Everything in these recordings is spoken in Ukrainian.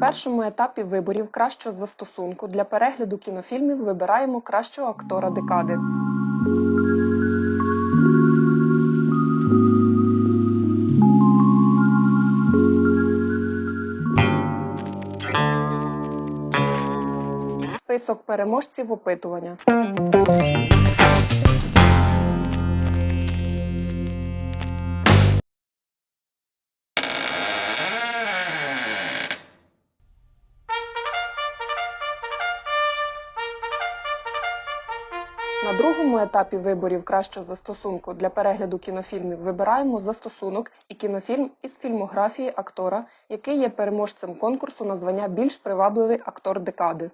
першому етапі виборів кращого застосунку для перегляду кінофільмів вибираємо кращого актора декади. Список переможців опитування. На другому етапі виборів кращого застосунку для перегляду кінофільмів вибираємо застосунок і кінофільм із фільмографії актора, який є переможцем конкурсу на звання більш привабливий актор декади.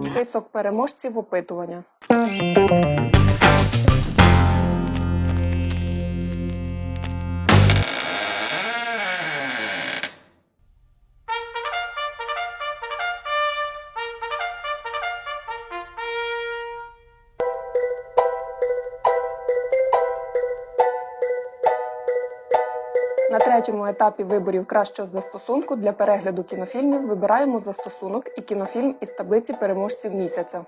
Список переможців опитування. На третьому етапі виборів кращого застосунку для перегляду кінофільмів вибираємо застосунок і кінофільм із таблиці переможців місяця.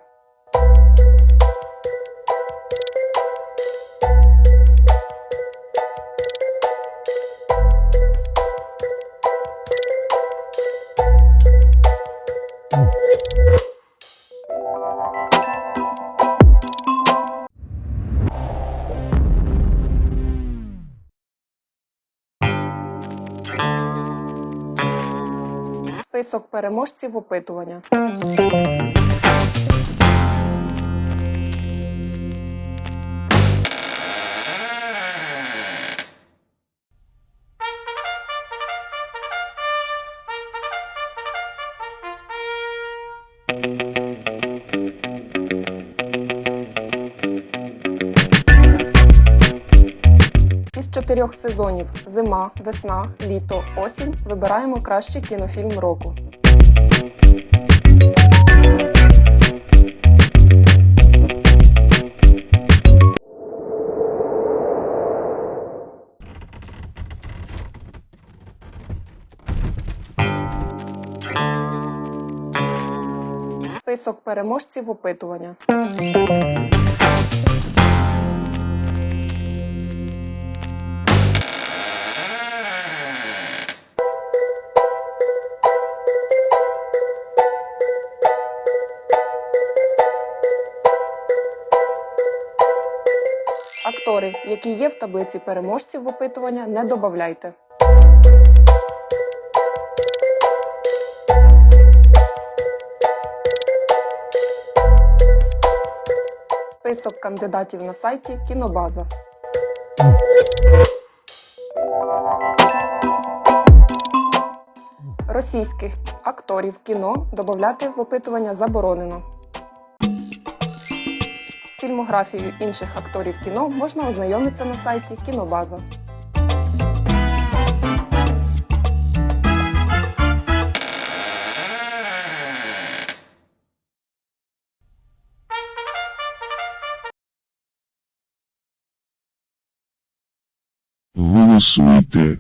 Список переможців опитування. Чотирьох сезонів зима, весна, літо, осінь вибираємо кращий кінофільм року. Список переможців опитування. Актори, які є в таблиці переможців опитування, не додавайте. Список кандидатів на сайті Кінобаза. Російських акторів кіно додати в опитування заборонено. З фільмографією інших акторів кіно можна ознайомитися на сайті Кінобаза. Голосуйте.